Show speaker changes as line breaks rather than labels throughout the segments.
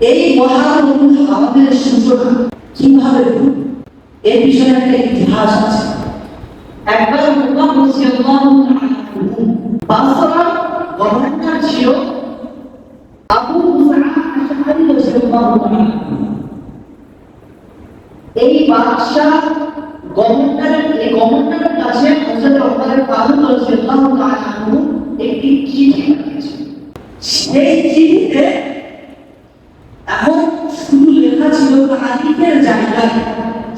এই মহাপ্রভু আমাদের কীভাবে এর পিছনে একটা ইতিহাস আছে একবার বাসরা গভর্নর ছিল আবু। এই বাদশাহ গভর্নরের, এই গভর্নরের কাছে রাদিয়াল্লাহু তাআলা একটি চিঠি পাঠিয়েছে সেই চিঠিতে এখন শুধু লেখা ছিল জায়গায়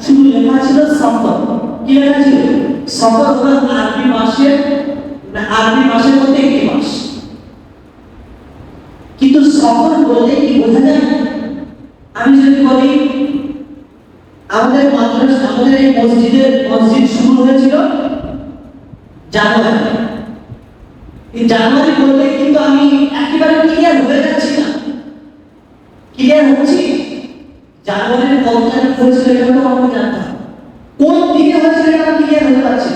শুধু লেখা ছিল সফর কি লেখা ছিল? সফর হলো আরবি মাসের আরবি মাসের মধ্যে একটি মাস। কিন্তু সফর বললে কি বোঝা যায়? আমি যদি বলি, আমাদের মাদ্রাসা, আমাদের এই মসজিদের মসজিদ শুরু হয়েছিল জানুয়ারি। এই জানুয়ারি বললে কিন্তু আমি একেবারে ক্লিয়ার হয়ে যাচ্ছি না। ক্লিয়ার হচ্ছি? জানুয়ারির কত তারিখ হয়েছিল এটা তো আমাকে জানতে কোন দিকে হয়েছিল এটা আমি ক্লিয়ার হতে পারছি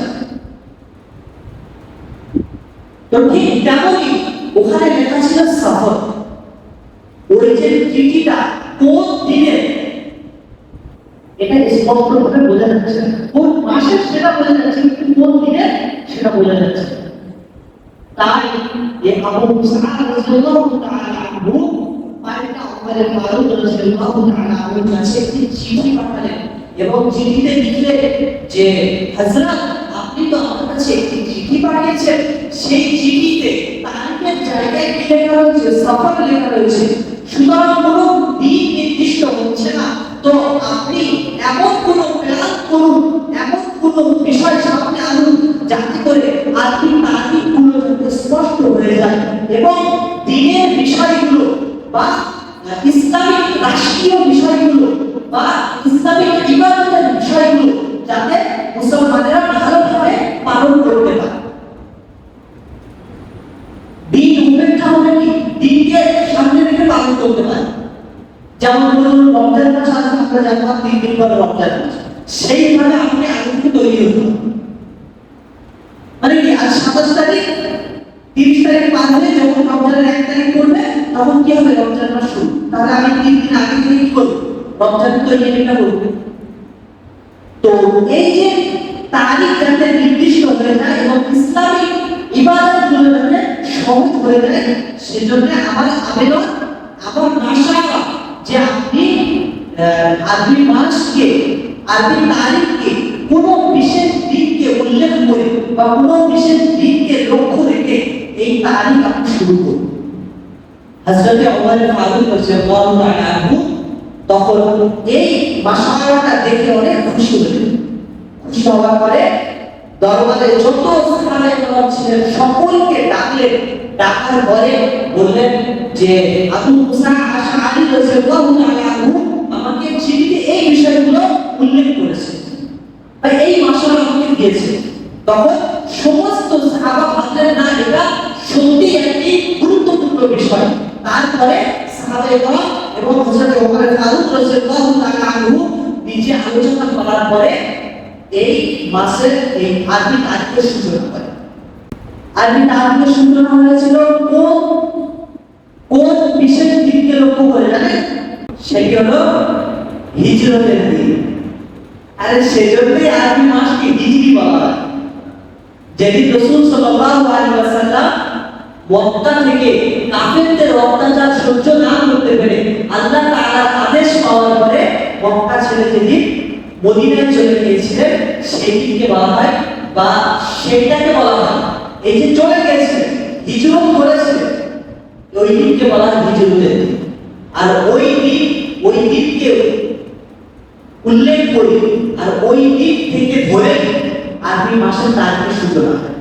তো ঠিক তেমনই ওখানে লেখা ছিল সফর। ওই যে চিঠিটা কোন দিনে? এটা স্পষ্ট ভাবে বোঝা যাচ্ছে। কোন মাসে সেটা বোঝা যাচ্ছে কিন্তু কোন দিনে সেটা বোঝা যাচ্ছে তাই এ আবু মুসা রাদিয়াল্লাহু তাআলা ওমর ফারুক রাদিয়াল্লাহু তাআলা আনহুর কাছে একটি চিঠি পাঠালেন। এবং চিঠিতে লিখলেন যে হযরত আপনি তো আমার কাছে একটি চিঠি পাঠিয়েছেন। সেই চিঠিতে তারিখের জায়গায় কি লেখা রয়েছে, সফর লেখা রয়েছে, সুতরাং কোনো দিন নির্দিষ্ট হচ্ছে না। তো আপনি এমন কোনো প্ল্যান করুন, এমন কোনো বিষয় সামনে আনুন, যাতে করে আপনি তারিখগুলো যাতে স্পষ্ট হয়ে যায়। এবং দিনের বিষয়গুলো বা ইসলামিক রাষ্ট্রীয় বিষয়গুলো বা ইসলামিক ইবাদতের বিষয়গুলো যাতে মুসলমানেরা ভালোভাবে পালন করতে পারে। দিন উপেক্ষা হবে কি দিনকে সামনে রেখে পালন করতে পারে? যেমন ধরুন, রমজান মাস আছে আমরা জানি না, তিন দিন পরে রমজান মাস। সেইভাবে আপনি আনন্দ তৈরি হতে মানে কি, আজ সাতাশ তারিখ তিরিশ তারিখ পার হলে যখন রমজানের এক তারিখ করবে তখন কি হবে? রমজান মাস শুরু। তাহলে আমি তিন দিন আগে থেকে কি করব? রমজান তৈরিটা করব তো এই যে তারিখ যাতে নির্দিষ্ট হয়ে যায় এবং ইসলামিক ইবাদতগুলো যাতে সহজ হয়ে যায়, সেজন্য আমার আবেদন, আমার আশা যে আপনি আরবি মাসকে আরবি তারিখকে কোনো বিশেষ দিনকে উল্লেখ করে বা কোনো বিশেষ দিনকে লক্ষ্য রেখে এই তারিখ আপনি শুরু করুন হযরত ওমর ফারুক রাদিয়াল্লাহু তাআলা তখন এই মাসায়াটা দেখে অনেক খুশি হলেন খুশি হওয়ার পরে দরবারে যত সাহাবায়ে কেরাম ছিলেন সকলকে ডাকলেন। ডাকার পরে বললেন যে, আবু মুসা আশআরি রাদিয়াল্লাহু তাআলা আমাকে চিঠিতে এই বিষয়গুলো উল্লেখ করেছে। এই মশলা আমাকে দিয়েছে। তখন সমস্ত সাহাবা ভাবলেন না এটা সত্যি একটি গুরুত্বপূর্ণ বিষয়। তারপরে সাহাবায়ে এবং হযরত ওমর ফারুক নিজে আলোচনা করার পরে এই মাসের এই আরবি তারিখের সূচনা করে আরবি তারিখের সূচনা হয়েছিল কোন কোন বিশেষ দিনকে লক্ষ্য করে জানেন? সেটি হলো হিজরতের দিন। আরে সেজন্যই আরবি মাসকে হিজরি বলা হয়। যেদিন রসুল সাল্লাল্লাহু আলাইহি ওয়াসাল্লাম মক্কা থেকে কাফেরদের অত্যাচার সহ্য না করতে পেরে আল্লাহ তাআলার আদেশ পাওয়ার পরে মক্কা ছেড়ে যেদিন মদিনায় চলে গিয়েছিলেন সেই দিনকে বলা হয় বা সেইটাকে বলা হয় এই যে চলে গিয়েছে, হিজরত করেছে, ওই দিনকে বলা হয় হিজরতের আর ওই দিন, ওই দিনকে উল্লেখ করি, আর ওই দিক থেকে ধরে আরবি মাসের তারিখের সূচনা হয়।